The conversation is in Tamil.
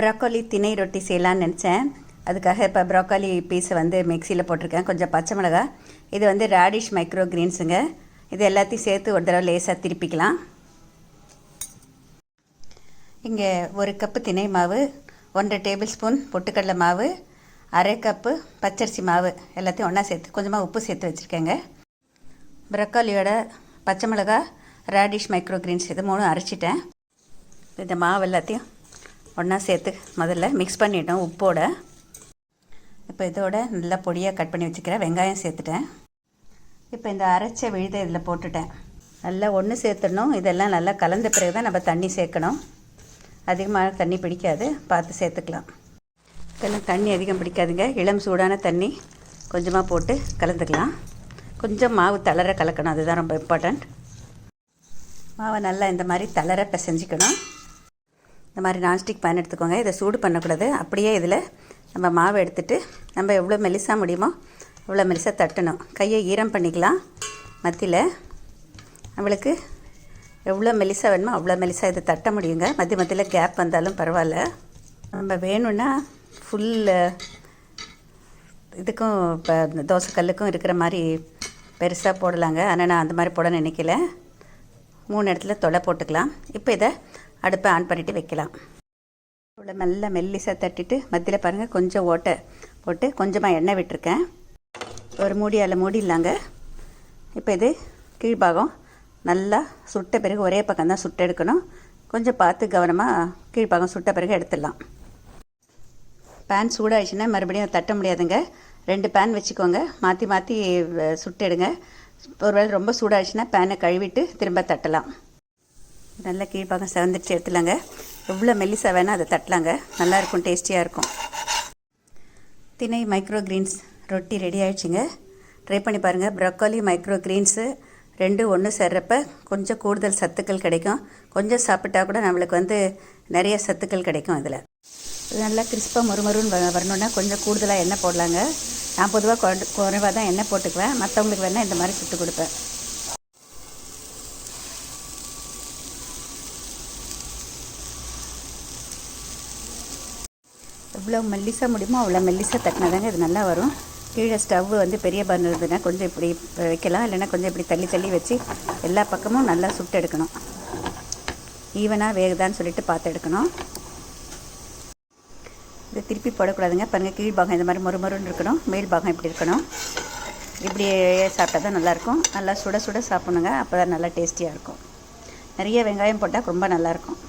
ப்ரோக்கோலி திணை ரொட்டி செய்யலான்னு நினச்சேன். அதுக்காக இப்போ ப்ரோக்கோலி பீஸை வந்து மிக்சியில் போட்டிருக்கேன். கொஞ்சம் பச்சை மிளகா. இது வந்து ராடிஷ் மைக்ரோ கிரீன்ஸுங்க இது எல்லாத்தையும் சேர்த்து ஒரு தடவை லேசாக திருப்பிக்கலாம். இங்கே ஒரு கப்பு திணை மாவு ஒன்றரை டேபிள் ஸ்பூன் பொட்டுக்கடலை மாவு அரை கப்பு பச்சரிசி மாவு எல்லாத்தையும் ஒன்றா சேர்த்து கொஞ்சமாக உப்பு சேர்த்து வச்சுருக்கேங்க. ப்ரக்காலியோட பச்சை மிளகா ரேடிஷ் மைக்ரோ கிரீன்ஸ் இது மூணும் அரைச்சிட்டேன். இந்த மாவு எல்லாத்தையும் ஒன்றா சேர்த்து முதல்ல மிக்ஸ் பண்ணிட்டோம் உப்போட. இப்போ இதோட நல்லா பொடியாக கட் பண்ணி வச்சுக்கிறேன் வெங்காயம் சேர்த்துட்டேன். இப்போ இந்த அரைச்ச விழுதை இதில் போட்டுட்டேன். நல்லா ஒன்று சேர்த்துடணும். இதெல்லாம் நல்லா கலந்த பிறகு தான் நம்ம தண்ணி சேர்க்கணும். அதிகமாக தண்ணி பிடிக்காது. பார்த்து சேர்த்துக்கலாம். இதெல்லாம் தண்ணி அதிகம் பிடிக்காதுங்க. இளம் சூடான தண்ணி கொஞ்சமாக போட்டு கலந்துக்கலாம். கொஞ்சம் மாவு தளர கலக்கணும். அதுதான் ரொம்ப இம்பார்ட்டண்ட் மாவை நல்லா இந்த மாதிரி தளர பிசைஞ்சிக்கணும். இந்த மாதிரி நான்ஸ்டிக் பேன் எடுத்துக்கோங்க. இதை சூடு பண்ணக்கூடாது. அப்படியே இதில் நம்ம மாவை எடுத்துட்டு நம்ம எவ்வளோ மெலிசாக முடியுமோ அவ்வளோ மெலிசாக தட்டணும். கையை ஈரம் பண்ணிக்கலாம். மத்தியில் நம்மளுக்கு எவ்வளோ மெலிசாக வேணுமோ அவ்வளோ மெலிசாக இதை தட்ட முடியுங்க. மத்திய மத்தியில் கேப் வந்தாலும் பரவாயில்ல. நம்ம வேணும்னா ஃபுல் இதுக்கும் இப்போ இந்த தோசைக்கல்லுக்கும் இருக்கிற மாதிரி பெருசாக போடலாங்க. ஆனால் நான் அந்த மாதிரி போட நினைக்கல. மூணு இடத்துல தொலை போட்டுக்கலாம். இப்போ இதை அடுப்பை ஆன் பண்ணிவிட்டு வைக்கலாம். இவ்வளோ நல்லா மெல்லிசாக தட்டிட்டு மத்தியில் பாருங்கள் கொஞ்சம் ஓட்டை போட்டு கொஞ்சமாக எண்ணெய் விட்டுருக்கேன். ஒரு மூடி மூடிடலாங்க இப்போ இது கீழ்பாகம். நல்லா சுட்ட பிறகு ஒரே பக்கம் தான் சுட்டு எடுக்கணும். கொஞ்சம் பார்த்து கவனமாக கீழ்பாகம் சுட்ட பிறகு எடுத்துடலாம். பேன் சூடாகிடுச்சுன்னா மறுபடியும் தட்ட முடியாதுங்க. ரெண்டு பேன் வச்சுக்கோங்க. மாற்றி மாற்றி சுட்டு எடுங்க. ஒருவேளை ரொம்ப சூடாகிடுச்சுன்னா பேனை கழுவிட்டு திரும்ப தட்டலாம். நல்லா கீழ்பாகம் செவந்துட்டு எடுத்துலாங்க எவ்வளோ மெல்லிசா வேணால் அதை தட்டலாங்க. நல்லாயிருக்கும் டேஸ்டியாக இருக்கும். திணை மைக்ரோ கிரீன்ஸ் ரொட்டி ரெடி ஆயிடுச்சுங்க. ட்ரை பண்ணி பாருங்கள் ப்ரொக்கோலி மைக்ரோ கிரீன்ஸு ரெண்டு ஒன்று சேர்றப்ப கொஞ்சம் கூடுதல் சத்துக்கள் கிடைக்கும். கொஞ்சம் சாப்பிட்டா கூட நம்மளுக்கு வந்து நிறைய சத்துக்கள் கிடைக்கும் இதில் நல்லா கிறிஸ்பாக மொறுமொறுன்னு வ வரணுன்னா கொஞ்சம் கூடுதலாக எண்ணெய் போடலாங்க. நான் பொதுவாக குறைவாக தான் எண்ணெய் போட்டுக்குவேன். மற்றவங்களுக்கு வேணால் இந்த மாதிரி சுட்டு கொடுப்பேன். எவ்வளோ மெல்லிசாக முடியுமோ அவ்வளோ மெல்லிசாக தட்டினாதாங்க இது நல்லா வரும். கீழே ஸ்டவ் வந்து பெரிய பர்னர் இருந்ததுன்னா கொஞ்சம் இப்படி வைக்கலாம். இல்லைன்னா கொஞ்சம் இப்படி தள்ளி தள்ளி வச்சு எல்லா பக்கமும் நல்லா சுட்டு எடுக்கணும். ஈவனாக வேகுதான்னு சொல்லிட்டு பார்த்து எடுக்கணும். இதை திருப்பி போடக்கூடாதுங்க. பாருங்கள் கீழ் பாகம் இந்த மாதிரி மொறுமொறுன்னு இருக்கணும். மேல் பாகம் இப்படி இருக்கணும். இப்படி சாப்பிட்டா தான் நல்லாயிருக்கும் நல்லா சுட சுட சாப்பிடணுங்க. அப்போ தான் நல்லா டேஸ்டியாக இருக்கும். நிறைய வெங்காயம் போட்டால் ரொம்ப நல்லாயிருக்கும்